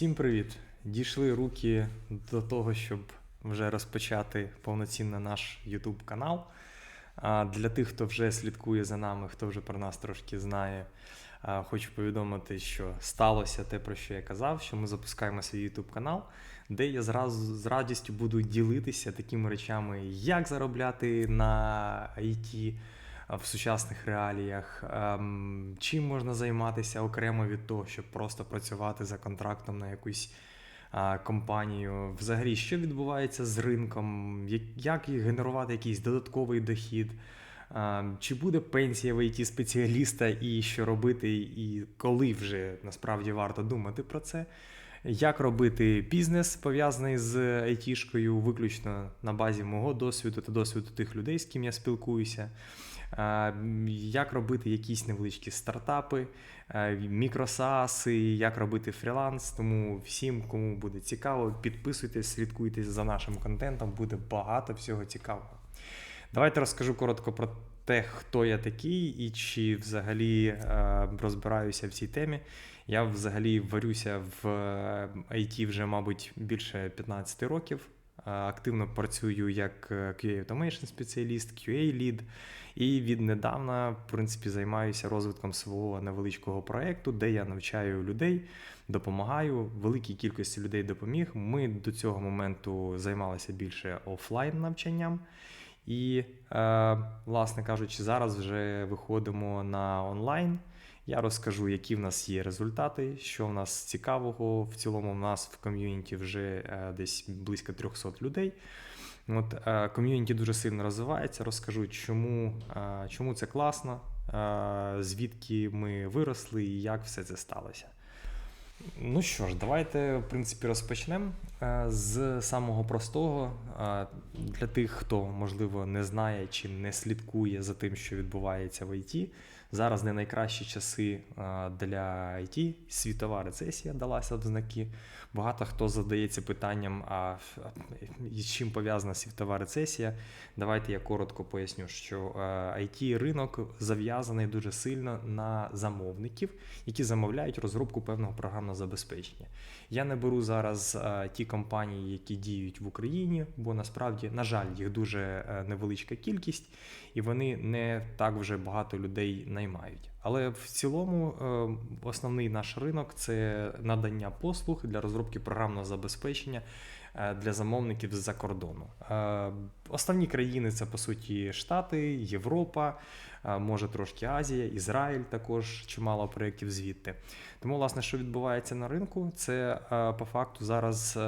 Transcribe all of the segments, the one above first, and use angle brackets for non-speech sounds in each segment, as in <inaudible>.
Всім привіт! Дійшли руки до того, щоб вже розпочати повноцінно наш YouTube канал. Для тих, хто вже слідкує за нами, хто вже про нас трошки знає, хочу повідомити, що сталося те, про що я казав, що ми запускаємо свій YouTube канал, де я зразу з радістю буду ділитися такими речами, як заробляти на IT в сучасних реаліях, ем, чим можна займатися окремо від того, щоб просто працювати за контрактом на якусь компанію. Взагалі, що відбувається з ринком, як, генерувати якийсь додатковий дохід. А, Чи буде пенсія в it спеціаліста і що робити, і коли вже насправді варто думати про це? Як робити бізнес пов'язаний з айтішкою, виключно на базі мого досвіду та досвіду тих людей, з ким я спілкуюся. Як робити якісь невеличкі стартапи, а, мікросааси, як робити фріланс. Тому всім, кому буде цікаво, підписуйтесь, слідкуйте за нашим контентом, буде багато всього цікавого. Давайте розкажу коротко про те, хто я такий і чи взагалі розбираюся в цій темі. Я взагалі варюся в IT вже, мабуть, більше 15 років. Е, Активно працюю як е, QA Automation спеціаліст, QA лід, і віднедавна, в принципі, займаюся розвитком свого невеличкого проєкту, де я навчаю людей, допомагаю. Великій кількості людей допоміг. Ми до цього моменту займалися більше офлайн навчанням. І, е, власне кажучи, зараз вже виходимо на онлайн. Я розкажу, які в нас є результати, що в нас цікавого. В цілому, в нас в ком'юніті вже е, десь близько 300 людей. От е, ком'юніті дуже сильно розвивається. Розкажу, чому, е, чому це класно, звідки ми виросли і як все це сталося. Ну що ж, давайте в принципі розпочнемо з самого простого. Для тих, хто можливо не знає чи не слідкує за тим, що відбувається в ІТ. Зараз не найкращі часи е, для IT. Світова рецесія далася в знаки. Багато хто задається питанням, а з чим пов'язана світова рецесія. Давайте я коротко поясню, що it ринок зав'язаний дуже сильно на замовників, які замовляють розробку певного програмного забезпечення. Я не беру зараз ті компанії, які діють в Україні, бо насправді, на жаль, їх дуже невеличка кількість, і вони не так вже багато людей наймають. Але в цілому основний наш ринок це надання послуг для розробки програмного забезпечення для замовників з-за кордону. Основні країни це по суті Штати, Європа, може трошки Азія, Ізраїль також чимало проєктів звідти. Тому, власне, що відбувається на ринку, це по факту зараз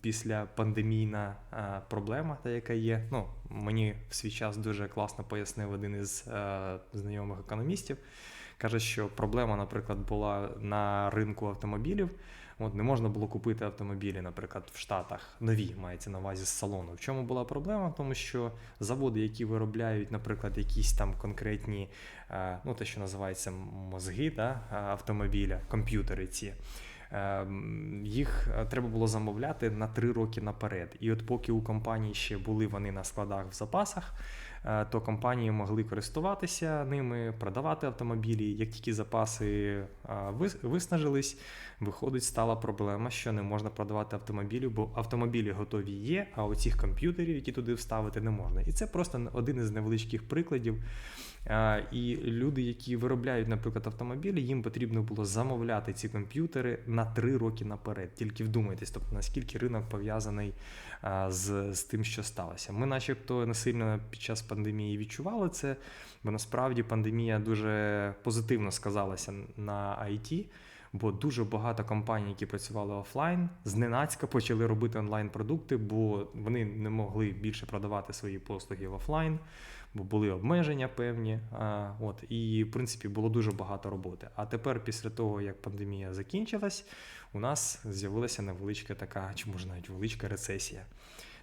після пандемійна проблема, та яка є. Ну, Мені в свій час дуже класно пояснив один із знайомих економістів. Каже, що проблема, наприклад, була на ринку автомобілів. От не можна було купити автомобілі, наприклад, в Штатах нові мається на увазі з салону. В чому була проблема? Тому що заводи, які виробляють, наприклад, якісь там конкретні, ну те, що називається мозги да, автомобіля, комп'ютери ці. Їх треба було замовляти на три роки наперед. І от поки у компанії ще були вони на складах в запасах, то компанії могли користуватися ними, продавати автомобілі. Як тільки запаси виснажились, виходить, стала проблема, що не можна продавати автомобілі, бо автомобілі готові є, а оцих комп'ютерів, які туди вставити, не можна. І це просто один із невеличких прикладів. І люди, які виробляють, наприклад, автомобілі, їм потрібно було замовляти ці комп'ютери на три роки наперед. Тільки вдумайтесь, тобто наскільки ринок пов'язаний з, з тим, що сталося. Ми, начебто, не сильно під час пандемії відчували це, бо насправді пандемія дуже позитивно сказалася на IT. Бо дуже багато компаній, які працювали офлайн, зненацька почали робити онлайн-продукти, бо вони не могли більше продавати свої послуги в офлайн, бо були обмеження певні. От, І, в принципі, було дуже багато роботи. А тепер, після того, як пандемія закінчилась, у нас з'явилася невеличка така, чи може навіть величка рецесія.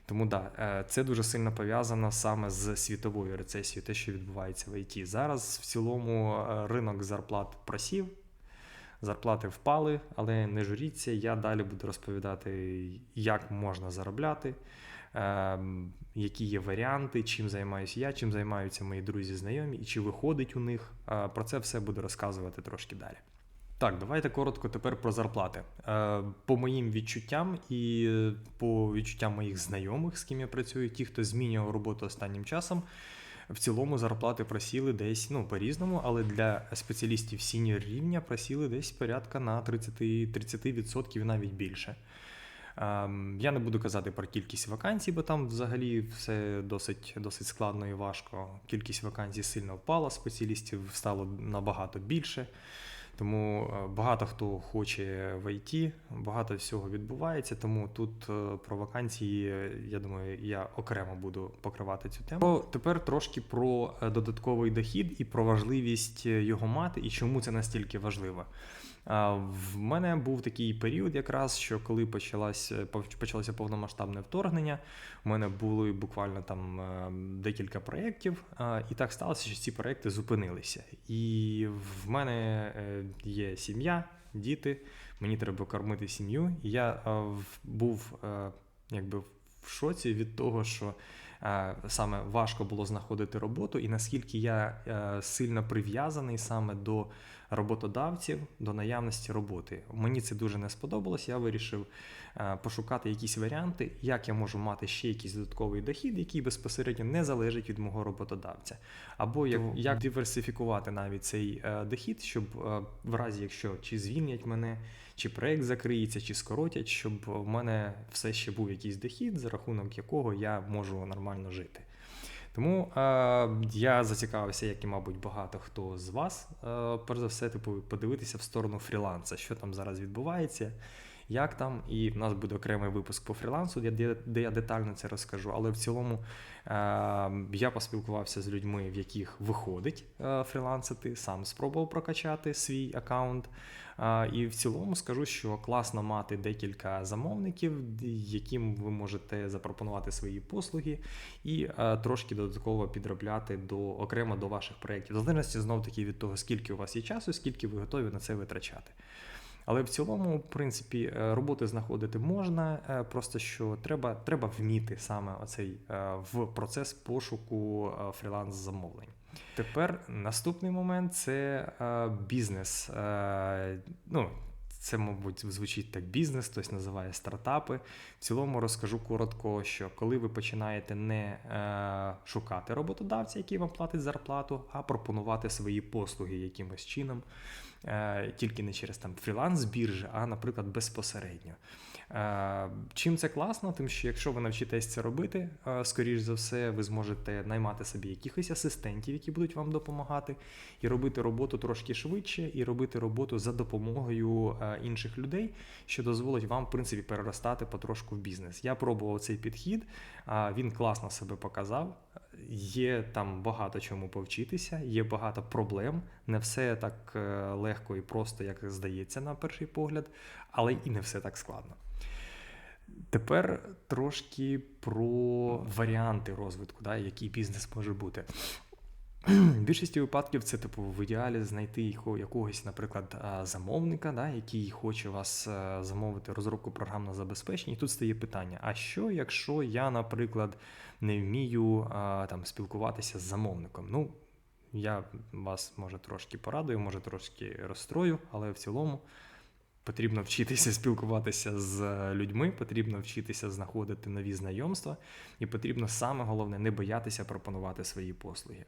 Тому да, це дуже сильно пов'язано саме з світовою рецесією, те, що відбувається в ІТ. Зараз в цілому ринок зарплат просів. Зарплати впали, але не журіться. Я далі буду розповідати, як можна заробляти, е, які є варіанти, чим займаюся я, чим займаються мої друзі, знайомі, і чи виходить у них. Е, про це все буду розказувати трошки далі. Так, давайте коротко тепер про зарплати. Е, По моїм відчуттям і е, по відчуттям моїх знайомих, з ким я працюю, ті, хто змінював роботу останнім часом, в цілому зарплати просіли десь ну по-різному, але для спеціалістів сіньор рівня просіли десь порядка на 30%, 30% і навіть більше. Ем, Я не буду казати про кількість вакансій, бо там взагалі все досить, досить складно і важко. Кількість вакансій сильно впала, спеціалістів стало набагато більше. Тому е, багато хто хоче в ІТ, багато всього відбувається. Тому тут е, про вакансії, я думаю, я окремо буду покривати цю тему. Тепер трошки про е, додатковий дохід і про важливість його мати, і чому це настільки важливо. В мене був такий період, якраз що коли почалось, почалося повномасштабне вторгнення, у мене були буквально там декілька проєктів, і так сталося, що ці проєкти зупинилися. І в мене є сім'я, діти, мені треба кормити сім'ю. І я е, був е, якби в шоці від того, що е, саме важко було знаходити роботу, і наскільки я сильно прив'язаний саме до роботодавців, до наявності роботи. Мені це дуже не сподобалось. Я вирішив е, пошукати якісь варіанти, як я можу мати ще якийсь додатковий дохід, який безпосередньо не залежить від мого роботодавця. Або як, як диверсифікувати навіть цей е, дохід, щоб е, в разі, якщо чи звільнять мене, чи проект закриється, чи скоротять, щоб в мене все ще був якийсь дохід, за рахунок якого я можу нормально жити. Тому е, я зацікавився, як і, мабуть, багато хто з вас, е, перш за все, типу, подивитися в сторону фріланса, що там зараз відбувається, як там. І в нас буде окремий випуск по фрілансу, де, де, я детально це розкажу. Але в цілому е, я поспілкувався з людьми, в яких виходить е, фрілансити, сам спробував прокачати свій аккаунт. Е, і в цілому скажу, що класно мати декілька замовників, яким ви можете запропонувати свої послуги і е, трошки додатково підробляти до окремо до ваших проєктів. В залежності знов таки від того, скільки у вас є часу, скільки ви готові на це витрачати. Але в цілому, в принципі, е, роботи знаходити можна, е, просто що треба, треба вміти саме оцей е, в процес пошуку фріланс-замовлень. Тепер наступний момент це бізнес. Ну, це, мабуть, звучить так бізнес, хтось називає стартапи. В цілому розкажу коротко, що коли ви починаєте не е, шукати роботодавця, який вам платить зарплату, а пропонувати свої послуги якимось чином, тільки не через там фріланс біржі, а, наприклад, безпосередньо. Е, Чим це класно? Тим, що якщо ви навчитесь це робити, е, скоріш за все, ви зможете наймати собі якихось асистентів, які будуть вам допомагати, і робити роботу трошки швидше, і робити роботу за допомогою е, інших людей, що дозволить вам, в принципі, переростати потрошку в бізнес. Я пробував цей підхід, він класно себе показав. Є там багато чому повчитися, є багато проблем. Не все так е, легко і просто, як здається на перший погляд, але і не все так складно. Тепер трошки про варіанти розвитку, да, який бізнес може бути. <clears throat> В більшості випадків це типу в ідеалі знайти якогось, наприклад, замовника, да, який хоче вас е, замовити розробку програмного забезпечення. І тут стає питання: а що, якщо я, наприклад, не вмію там спілкуватися з замовником? Ну, я вас може трошки порадую, може трошки розстрою, але в цілому потрібно вчитися спілкуватися з людьми, потрібно вчитися знаходити нові знайомства, і потрібно саме головне не боятися пропонувати свої послуги.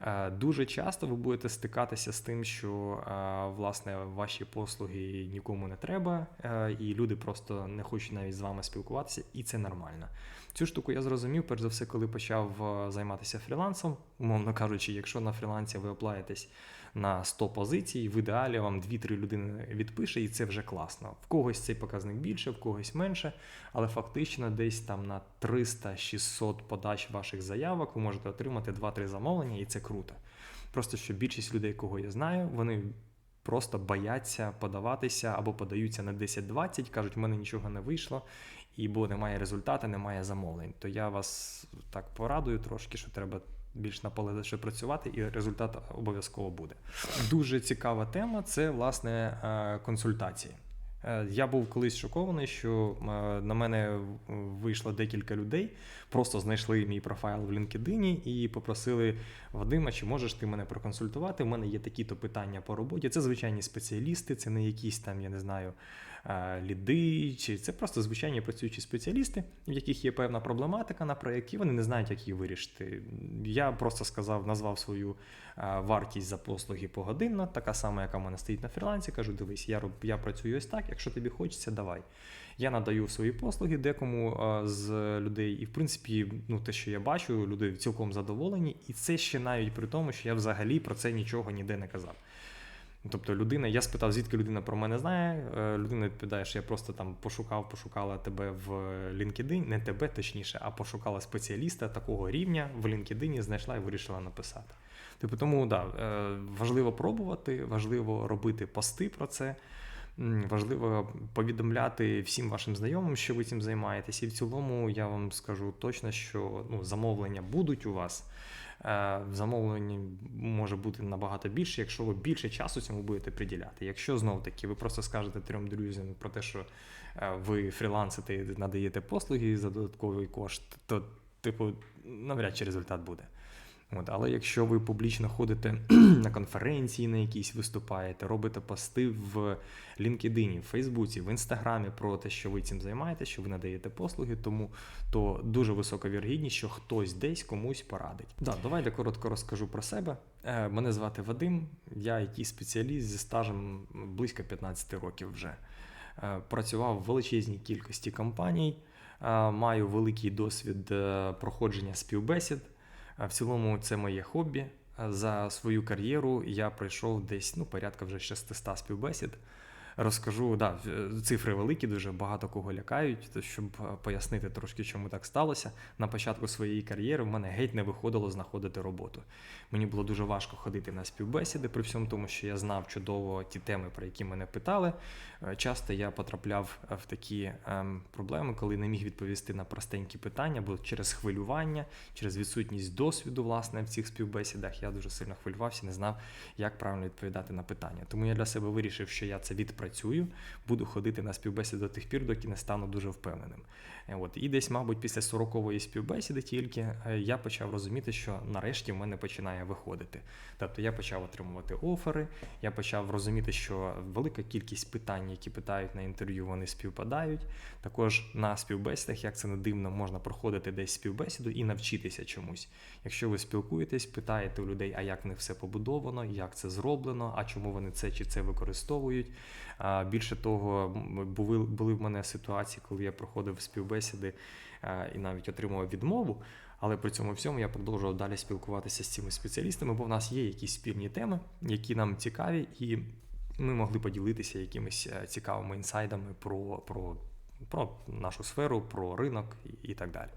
Е, Дуже часто ви будете стикатися з тим, що е, власне ваші послуги нікому не треба, е, і люди просто не хочуть навіть з вами спілкуватися, і це нормально. Цю штуку я зрозумів, перш за все, коли почав займатися фрілансом. Умовно кажучи, якщо на фрілансі ви оплаєтесь на 100 позицій, в ідеалі вам 2-3 людини відпише, і це вже класно. В когось цей показник більше, в когось менше, але фактично десь там на 300-600 подач ваших заявок ви можете отримати 2-3 замовлення, і це круто. Просто що більшість людей, кого я знаю, вони просто бояться подаватися або подаються на 10-20, кажуть, в мене нічого не вийшло, і бо немає результату, немає замовлень. То я вас так порадую трошки, що треба більш наполегливіше працювати, і результат обов'язково буде. Дуже цікава тема це власне е, консультації. Е, Я був колись шокований, що е, на мене вийшло декілька людей, просто знайшли мій профайл в LinkedIn і попросили Вадима, чи можеш ти мене проконсультувати? У мене є такі-то питання по роботі. Це звичайні спеціалісти, це не якісь там, я не знаю, ліди, чи це просто звичайні працюючі спеціалісти, в яких є певна проблематика на проєкті, вони не знають, як її вирішити. Я просто сказав, назвав свою вартість за послуги погодинно, така сама, яка в мене стоїть на фрілансі. Кажу, дивись, я, роб- я працюю ось так, якщо тобі хочеться, давай. Я надаю свої послуги декому з людей, і в принципі, ну те, що я бачу, люди цілком задоволені, і це ще навіть при тому, що я взагалі про це нічого ніде не казав. Тобто людина, я спитав, звідки людина про мене знає. е, Людина відповідає, що я просто там пошукав, пошукала тебе в LinkedIn, не тебе точніше, а пошукала спеціаліста такого рівня в LinkedIn, знайшла і вирішила написати. Типу, тому да, е, важливо пробувати, важливо робити пости про це. Важливо повідомляти всім вашим знайомим, що ви цим займаєтесь. І в цілому я вам скажу точно, що ну, замовлення будуть у вас. Е, Замовлення може бути набагато більше, якщо ви більше часу цьому будете приділяти. Якщо знов таки ви просто скажете трьом друзям про те, що е, ви фрілансите і надаєте послуги за додатковий кошт, то типу навряд чи результат буде. От, але якщо ви публічно ходите <clears throat> на конференції, на якісь виступаєте, робите пости в LinkedIn, в Фейсбуці, в Інстаграмі про те, що ви цим займаєтесь, що ви надаєте послуги, тому то дуже висока вірогідність, що хтось десь комусь порадить. Да, давайте коротко розкажу про себе. Е, Мене звати Вадим, я it спеціаліст зі стажем близько 15 років вже. Е, Працював в величезній кількості компаній, е, маю великий досвід проходження співбесід. В цілому це моє хобі. За свою кар'єру я пройшов десь ну, порядка вже 600 співбесід. Розкажу, да, цифри великі, дуже багато кого лякають, то щоб е, пояснити трошки, чому так сталося. На початку своєї кар'єри в мене геть не виходило знаходити роботу. Мені було дуже важко ходити на співбесіди, при всьому тому, що я знав чудово ті теми, про які мене питали. Е, Часто я потрапляв е, в такі ем, проблеми, коли не міг відповісти на простенькі питання, бо через хвилювання, через відсутність досвіду власне в цих співбесідах я дуже сильно хвилювався, не знав, як правильно відповідати на питання. Тому я для себе вирішив, що я це відпрацюю, буду ходити на співбесіди до тих пір, доки не стану дуже впевненим. Е, От і десь, мабуть, після 40-ї співбесіди тільки е, я почав розуміти, що нарешті в мене починає виходити. Тобто я почав отримувати офери, я почав розуміти, що велика кількість питань, які питають на інтерв'ю, вони співпадають. Також на співбесідах, як це не дивно, можна проходити десь співбесіду і навчитися чомусь. Якщо ви спілкуєтесь, питаєте у людей, а як в них все побудовано, як це зроблено, а чому вони це чи це використовують. Більше того, були, в мене ситуації, коли я проходив співбесіди і навіть отримував відмову. Але при цьому всьому я продовжував далі спілкуватися з цими спеціалістами, бо в нас є якісь спільні теми, які нам цікаві, і ми могли поділитися якимись е, цікавими інсайдами про, про, про нашу сферу, про ринок і так далі.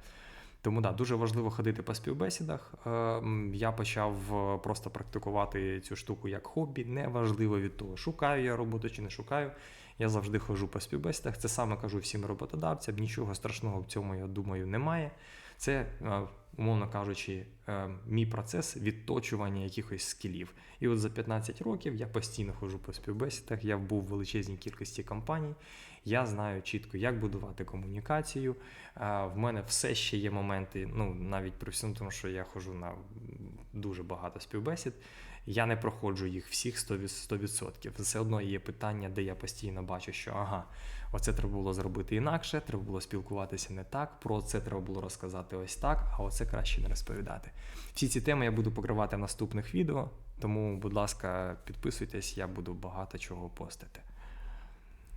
Тому да, дуже важливо ходити по співбесідах. Е, Я почав е, просто практикувати цю штуку як хобі. Неважливо від того, шукаю я роботу чи не шукаю. Я завжди ходжу по співбесідах. Це саме кажу всім роботодавцям. Нічого страшного в цьому, я думаю, немає. Це, е, умовно кажучи, е, мій процес відточування якихось скілів. І от за 15 років я постійно ходжу по співбесідах. Я був в величезній кількості компаній. Я знаю чітко, як будувати комунікацію. Е, В мене все ще є моменти, ну навіть при всьому тому, що я ходжу на дуже багато співбесід. Я не проходжу їх всіх 100%. 100%. Все одно є питання, де я постійно бачу, що ага, оце треба було зробити інакше, треба було спілкуватися не так, про це треба було розказати ось так, а оце краще не розповідати. Всі ці теми я буду покривати в наступних відео, тому, будь ласка, підписуйтесь, я буду багато чого постити.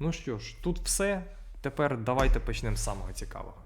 Ну що ж, тут все. Тепер давайте почнемо з самого цікавого.